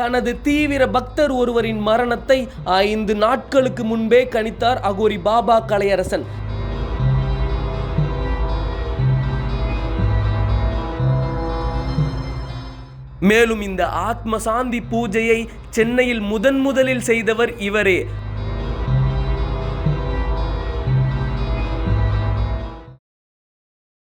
தனது தீவிர பக்தர் ஒருவரின் மரணத்தை ஐந்து நாட்களுக்கு முன்பே கணித்தார் அகோரி பாபா கலையரசன். மேலும் இந்த ஆத்ம சாந்தி பூஜையை சென்னையில் முதன் முதலில் செய்தவர் இவரே.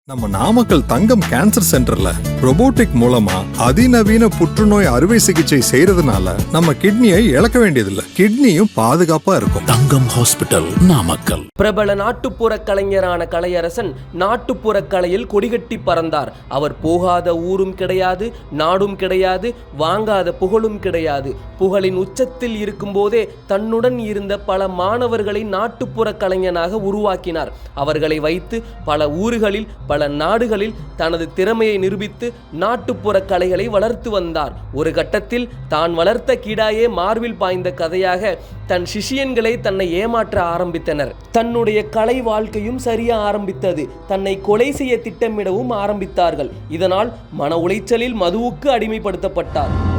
நம்ம நாமக்கல் தங்கம் கேன்சர் சென்டர்ல robotic மூலமா அதிநவீன புற்றுநோய் அறுவை சிகிச்சை செய்யறதுனால நம்ம கிட்னியை இழக்க வேண்டியதில்லை. கிட்னியும் பாதுகாப்பா இருக்கும். தங்கம் ஹாஸ்பிட்டல் நாமக்கல். பிரபல நாட்டுப்புற கலைஞரான கலையரசன் நாட்டுப்புற கலையில் கொடிகட்டி பறந்தார். அவர் போகாத ஊரும் கிடையாது நாடும் கிடையாது வாங்காத புகழும் கிடையாது. புகழின் உச்சத்தில் இருக்கும்போதே தன்னுடன் இருந்த பல மாணவர்களை நாட்டுப்புற கலைஞனாக உருவாக்கினார். அவர்களை வைத்து பல ஊர்களில் பல நாடுகளில் தனது திறமையை நிரூபித்து நாட்டுப்புற கலைகளை வளர்த்து வந்தார். ஒரு கட்டத்தில் தான் வளர்த்த கீடாயே மார்பில் பாய்ந்த கதையாக தன் சிஷியன்களை தன்னை ஏமாற்ற ஆரம்பித்தனர். தன்னுடைய கலை வாழ்க்கையும் சரிய ஆரம்பித்தது. தன்னை கொலை செய்ய திட்டமிடவும் ஆரம்பித்தார்கள். இதனால் மன உளைச்சலில் மதுவுக்கு அடிமைப்படுத்தப்பட்டார்.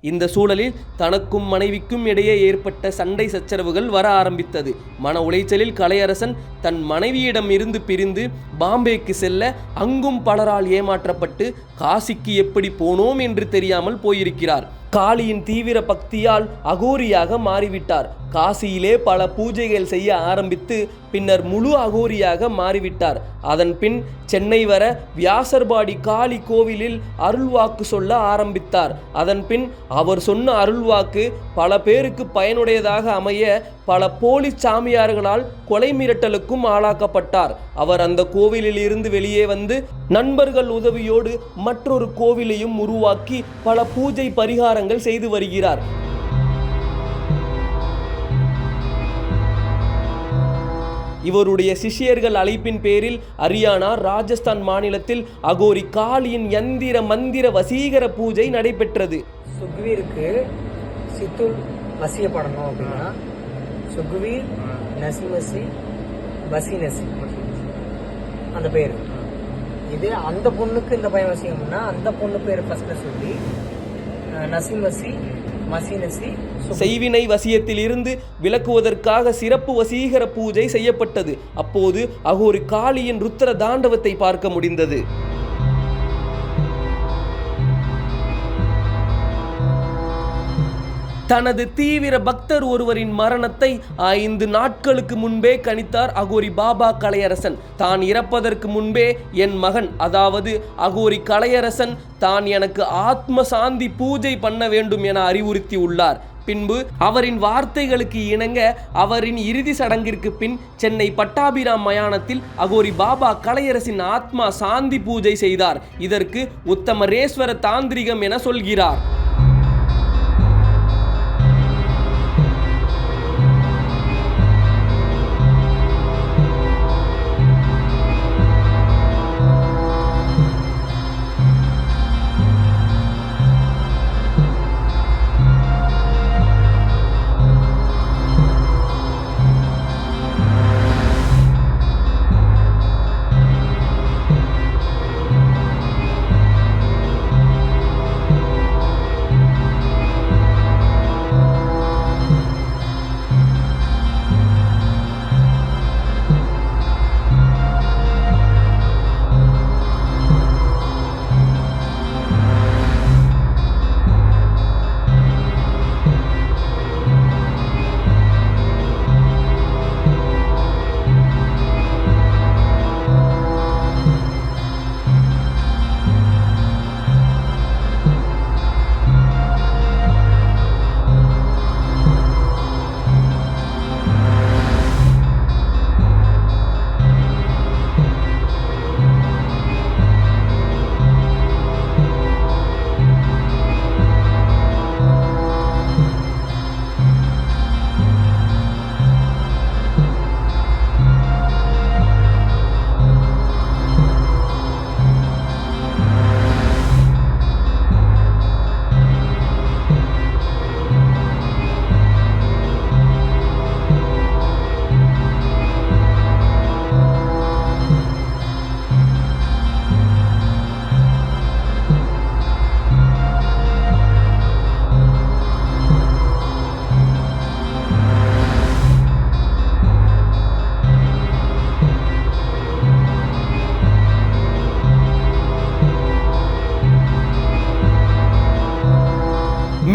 இந்த சூழலில் தனக்கும் மனைவிக்கும் இடையே ஏற்பட்ட சண்டை சச்சரவுகள் வர ஆரம்பித்தது. மன உளைச்சலில் கலையரசன் தன் மனைவியிடம் இருந்து பிரிந்து பாம்பேக்கு செல்ல அங்கும் பலரால் ஏமாற்றப்பட்டு காசிக்கு எப்படி போனோம் என்று தெரியாமல் போயிருக்கிறார். காளியின் தீவிர பக்தியால் அகோரியாக மாறிவிட்டார். காசியிலே பல பூஜைகள் செய்ய ஆரம்பித்து பின்னர் முழு அகோரியாக மாறிவிட்டார். அதன் பின் சென்னை வர வியாசர்பாடி காளி கோவிலில் அருள்வாக்கு சொல்ல ஆரம்பித்தார். அதன் பின் அவர் சொன்ன அருள்வாக்கு பல பேருக்கு பயனுடையதாக அமைய பல போலி சாமியார்களால் கொலை மிரட்டலுக்கும் ஆளாக்கப்பட்டார். அவர் அந்த கோவிலில் இருந்து வெளியே வந்து நண்பர்கள் உதவியோடு மற்றொரு கோவிலையும் உருவாக்கி பல பூஜை பரிகாரங்கள் செய்து வருகிறார். இவருடைய சிஷ்யர்கள் அழைப்பின் பேரில் ஹரியானா ராஜஸ்தான் மாநிலத்தில் அகோரி காளியின் யந்திர மந்திர வசீகர பூஜை நடைபெற்றது. சுக்வீருக்கு சித்துல் வசியப்படணும் அப்படின்னா சுக்வீர் நசிமசி வசி நசி அந்த பேர். இது அந்த பொண்ணுக்கு இந்த பையன் வசிக்கணும்னா அந்த பொண்ணு பேர் ஃபர்ஸ்ட்ல சொல்லி நசி மசி மசினசி சுக்- செய்வினை வசியத்தில் இருந்து விலக்குவதற்காக சிறப்பு வசீகர பூஜை செய்யப்பட்டது. அப்போது அகோரி காளியின் ருத்திர தாண்டவத்தை பார்க்க முடிந்தது. தனது தீவிர பக்தர் ஒருவரின் மரணத்தை ஐந்து நாட்களுக்கு முன்பே கணித்தார் அகோரி பாபா கலையரசன். தான் இறப்பதற்கு முன்பே என் மகன் அதாவது அகோரி கலையரசன் தான் எனக்கு ஆத்ம சாந்தி பூஜை பண்ண வேண்டும் என அறிவுறுத்தி உள்ளார். பின்பு அவரின் வார்த்தைகளுக்கு இணங்க அவரின் இறுதி சடங்கிற்கு பின் சென்னை பட்டாபிராம் மயானத்தில் அகோரி பாபா கலையரசின் ஆத்மா சாந்தி பூஜை செய்தார். இதற்கு உத்தமரேஸ்வர தாந்திரிகம் என சொல்கிறார்.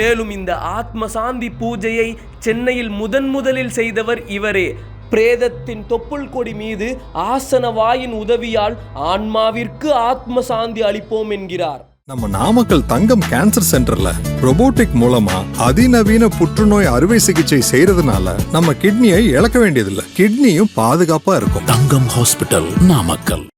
மேலும் இந்த ஆத்ம சாந்தி பூஜையை சென்னையில் முதன் முதலில் செய்தவர் இவரே. பிரேதத்தின் தொப்புள் கொடி மீது ஆசனவாயின் உதவியால் ஆன்மாவிற்கு ஆத்ம சாந்தி அளிப்போம் என்கிறார். நம்ம நாமக்கல் தங்கம் கேன்சர் சென்டர்ல robotic மூலமா அதிநவீன புற்றுநோய் அறுவை சிகிச்சை செய்யறதுனால நம்ம கிட்னியை இழக்க வேண்டியதில்லை. கிட்னியும் பாதுகாப்பா இருக்கும். தங்கம் ஹாஸ்பிட்டல் நாமக்கல்.